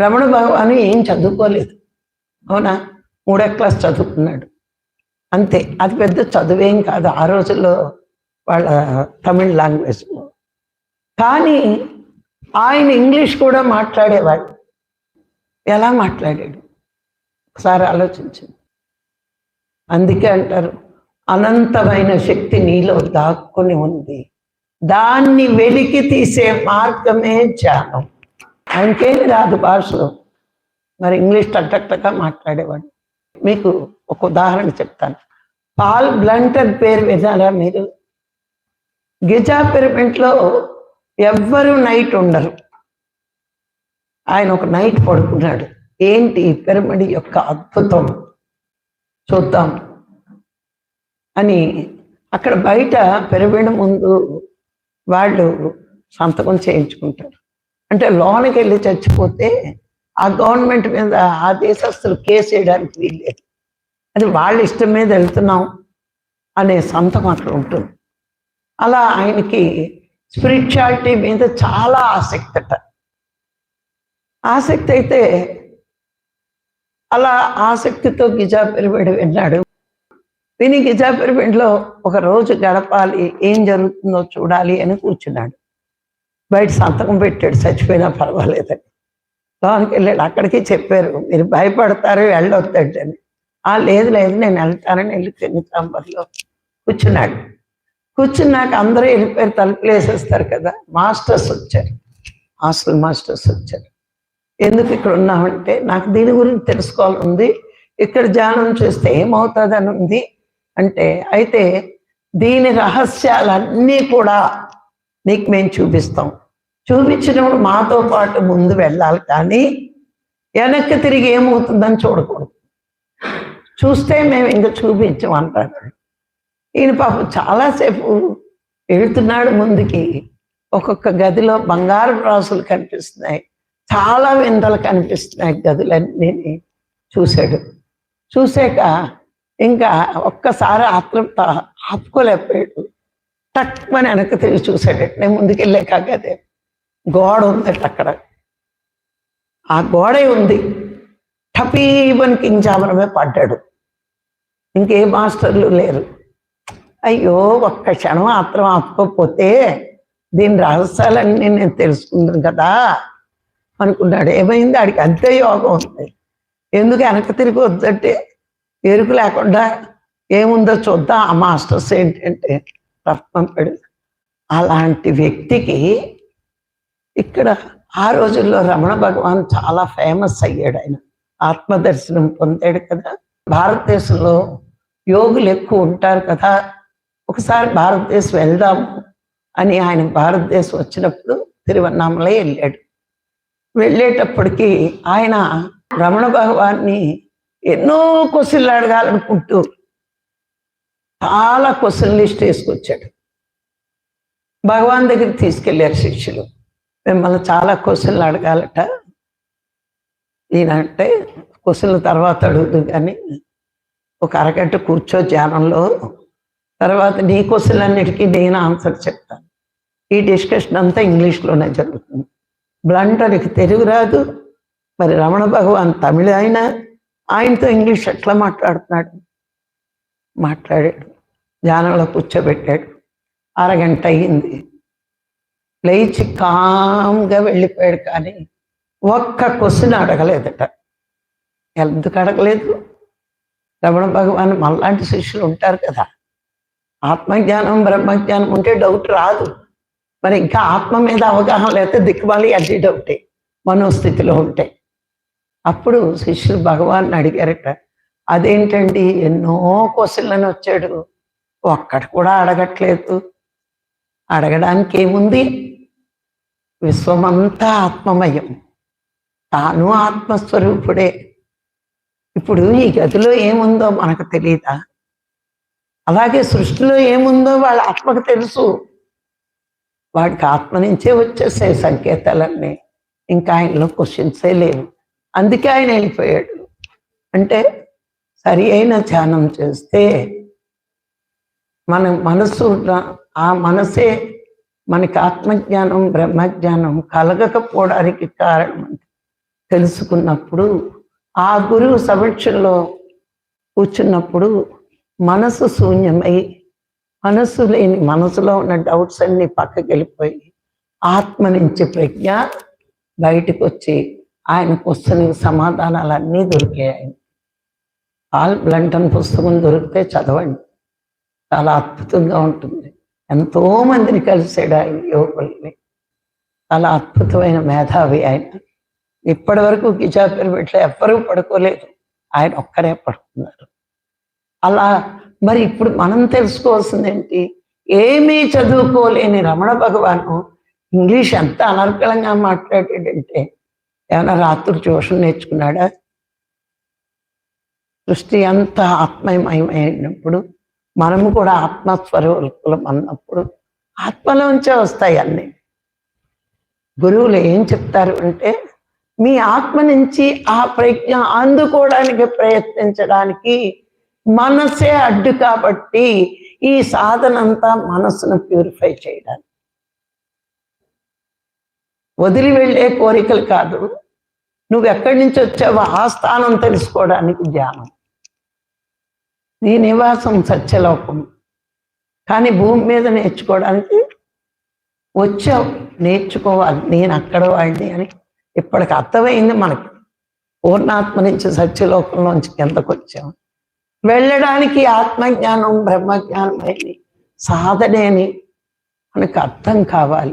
రమణ భగవాను ఏం చదువుకోలేదు. అవునా? మూడో క్లాస్ చదువుకున్నాడు. అంతే. అది పెద్ద చదువేం కాదు. ఆ రోజుల్లో వాళ్ళ తమిళ్ లాంగ్వేజ్లో కానీ ఆయన ఇంగ్లీష్ కూడా మాట్లాడేవాడు. ఎలా మాట్లాడాడు? ఒకసారి ఆలోచించండి అందుకే అంటారు అనంతమైన శక్తి నీలో దాక్కుని ఉంది. దాన్ని వెలికి తీసే మార్గమే ధ్యానం. ఆయనకేమి రాదు భాషలో. మరి ఇంగ్లీష్ టక్టక్టగా మాట్లాడేవాడు. మీకు ఒక ఉదాహరణ చెప్తాను. పాల్ బ్లంటర్ పేరు విన్నారా మీరు? గిజా పిరమిడ్లో ఎవ్వరు నైట్ ఉండరు. ఆయన ఒక నైట్ పడుకున్నాడు. ఏంటి పిరమిడ్ యొక్క అద్భుతం? చూద్దాం. అని అక్కడ బయట పిరమిడ్ ముందు వాళ్ళు సంతకం చేయించుకుంటారు. అంటే లోనికి వెళ్ళి చచ్చిపోతే ఆ గవర్నమెంట్ మీద ఆ దేశస్తులు కేసు వేయడానికి వీల్లేదు. అది వాళ్ళ ఇష్టం మీద వెళ్తున్నాం అనే సంతం అక్కడ ఉంటుంది. అలా ఆయనకి స్పిరిచువాలిటీ మీద చాలా ఆసక్తి అట. ఆసక్తి అయితే అలా ఆసక్తితో గిజా పిరమిడ్ విన్నాడు విని గిజా పిరమిడ్లో ఒక రోజు గడపాలి ఏం జరుగుతుందో చూడాలి అని కూర్చున్నాడు. బయట సంతకం పెట్టాడు చచ్చిపోయినా పర్వాలేదని. లోనికి వెళ్ళాడు. అక్కడికి చెప్పారు మీరు భయపడతారు వెళ్ళొద్దండి ఆ లేదు లేదు నేను వెళ్తానని వెళ్ళి కింది చాంబర్లో కూర్చున్నాడు. కూర్చున్నాక అందరూ వెళ్ళిపోయారు తలుపులు వేసేస్తారు కదా మాస్టర్స్ వచ్చారు. హాస్టల్ మాస్టర్స్ వచ్చారు. ఎందుకు ఇక్కడ ఉన్నామంటే నాకు దీని గురించి తెలుసుకోవాలని ఉంది ఇక్కడ ధ్యానం చేస్తే ఏమవుతుందని ఉంది? అంటే అయితే దీని రహస్యాలన్నీ కూడా నీకు మేము చూపిస్తాం. చూపించినప్పుడు మాతో పాటు ముందు వెళ్ళాలి కానీ వెనక్కి తిరిగి ఏమవుతుందని చూడకూడదు. చూస్తే మేము ఇంకా చూపించమంటారు ఈయన పాపం చాలాసేపు వెళ్తున్నాడు ముందుకి. ఒక్కొక్క గదిలో బంగారు రాసులు కనిపిస్తున్నాయి చాలా వింతలు కనిపిస్తున్నాయి గదులన్నీ చూశాడు. చూసాక ఇంకా ఒక్కసారి ఆత్రంతో ఆపుకోలేకపోయాడు. టక్మని వెనక్కి తిరిగి చూశాడు. నేను ముందుకెళ్ళాక గదే. గోడ ఉందట అక్కడ. ఆ గోడే ఉంది. టపీబని కించామనమే పడ్డాడు. ఇంకే మాస్టర్లు లేరు. అయ్యో ఒక్క క్షణం మాత్రం ఆపుకోకపోతే దీని రహస్యాలన్నీ నేను తెలుసుకున్నాను కదా అనుకున్నాడు. ఏమైంది? ఆడికి అంతే యోగం ఉంది. ఎందుకు వెనక తిరిగి వద్దంటే? ఎరుకు లేకుండా ఏముందో చూద్దాం. ఆ మాస్టర్స్ ఏంటంటే రత్నం పెడు అలాంటి వ్యక్తికి ఇక్కడ ఆ రోజుల్లో రమణ భగవాన్ చాలా ఫేమస్ అయ్యాడు ఆయన. ఆత్మదర్శనం పొందాడు కదా. భారతదేశంలో యోగులు ఎక్కువ ఉంటారు కదా. ఒకసారి భారతదేశం వెళ్దాము అని ఆయన భారతదేశం వచ్చినప్పుడు తిరువన్నామలై వెళ్ళాడు. వెళ్ళేటప్పటికి ఆయన రమణ భగవాన్ని ఎన్నో క్వశ్చన్లు అడగాలనుకుంటూ చాలా క్వశ్చన్ లిస్ట్ వేసుకొచ్చాడు. భగవాన్ దగ్గరికి తీసుకెళ్ళారు శిష్యులు. మిమ్మల్ని చాలా క్వశ్చన్లు అడగాలట. ఈయనంటే క్వశ్చన్ల తర్వాత అడుగుదు కానీ ఒక అరగంట కూర్చో ధ్యానంలో. తర్వాత నీ క్వశ్చన్లన్నిటికీ నేను ఆన్సర్ చెప్తాను. ఈ డిస్కషన్ అంతా ఇంగ్లీష్లోనే జరుగుతుంది. బ్లంటర్కి తెలుగు రాదు. మరి రమణ భగవాన్ తమిళ ఆయన ఆయనతో ఇంగ్లీష్ ఎట్లా మాట్లాడుతున్నాడు? మాట్లాడాడు. ధ్యానంలో కూర్చోబెట్టాడు. అరగంట అయ్యింది లేచి కామ్గా వెళ్ళిపోయాడు కానీ ఒక్క క్వశ్చన్ అడగలేదట. ఎందుకు అడగలేదు? రమణ భగవాన్ మళ్ళాంటి శిష్యులు ఉంటారు కదా. ఆత్మజ్ఞానం బ్రహ్మజ్ఞానం ఉంటే డౌట్ రాదు. మరి ఇంకా ఆత్మ మీద అవగాహన లేకపోతే దిక్కుమాలి అడ్డి డౌటే మనోస్థితిలో ఉంటే. అప్పుడు శిష్యులు భగవాన్ అడిగారట అదేంటండి? ఎన్నో క్వశ్చన్లను వచ్చాడు. ఒక్కటి కూడా అడగట్లేదు. అడగడానికి ఏముంది? విశ్వమంతా ఆత్మమయం. తాను ఆత్మస్వరూపుడే. ఇప్పుడు ఈ గదిలో ఏముందో మనకు తెలియదా అలాగే సృష్టిలో ఏముందో వాళ్ళ ఆత్మకు తెలుసు. వాడికి ఆత్మ నుంచే వచ్చేసే సంకేతాలన్నీ. ఇంకా ఆయనలో క్వశ్చన్సే లేవు. అందుకే ఆయన వెళ్ళిపోయాడు. అంటే సరి అయిన ధ్యానం చేస్తే మన మనసు ఆ మనసే మనకి ఆత్మజ్ఞానం బ్రహ్మజ్ఞానం కలగకపోవడానికి కారణం తెలుసుకున్నప్పుడు ఆ గురువు సమక్షంలో కూర్చున్నప్పుడు మనసు శూన్యమై మనసు లేని మనసులో ఉన్న డౌట్స్ అన్ని పక్కకి వెళ్ళిపోయి ఆత్మ నుంచి ప్రజ్ఞ బయటకు వచ్చి ఆయన క్వశ్చన్ సమాధానాలన్నీ దొరికాయి. ఆల్ బ్లంటన్ పుస్తకం దొరికితే చదవండి. చాలా అద్భుతంగా ఉంటుంది. ఎంతో మందిని కలిసాడు ఆయన యువకుల్ని. చాలా అద్భుతమైన మేధావి ఆయన. ఇప్పటి వరకు గిజాపిరమిట్లో ఎవ్వరూ పడుకోలేదు. ఆయన ఒక్కరే పడుకున్నారు. అలా మరి ఇప్పుడు మనం తెలుసుకోవాల్సింది ఏంటి ఏమీ చదువుకోలేని రమణ భగవాను ఇంగ్లీష్ ఎంత అనర్కలంగా మాట్లాడాడంటే ఏమైనా రాత్రి ట్యూషన్ నేర్చుకున్నాడా? సృష్టి అంతా ఆత్మయమయమైనప్పుడు మనము కూడా ఆత్మస్వరూపులం అన్నప్పుడు ఆత్మలోంచే వస్తాయి అన్నీ. గురువులు ఏం చెప్తారు అంటే మీ ఆత్మ నుంచి ఆ ప్రజ్ఞ అందుకోవడానికి ప్రయత్నించడానికి మనసే అడ్డు కాబట్టి ఈ సాధన అంతా మనసును ప్యూరిఫై చేయడానికి. వదిలి వెళ్ళే కోరికలు కాదు. నువ్వు ఎక్కడి నుంచి వచ్చావో ఆ స్థానం తెలుసుకోవడానికి ధ్యానం. నీ నివాసం సత్యలోకం. కానీ భూమి మీద నేర్చుకోవడానికి వచ్చావు నేర్చుకోవాలి నేను అక్కడ వాడిని అని ఇప్పటికి అర్థమైంది మనకి. పూర్ణాత్మ నుంచి సత్యలోకంలోంచి కిందకు వచ్చాము వెళ్ళడానికి ఆత్మజ్ఞానం బ్రహ్మజ్ఞానం అయింది సాధనే అని మనకు అర్థం కావాలి.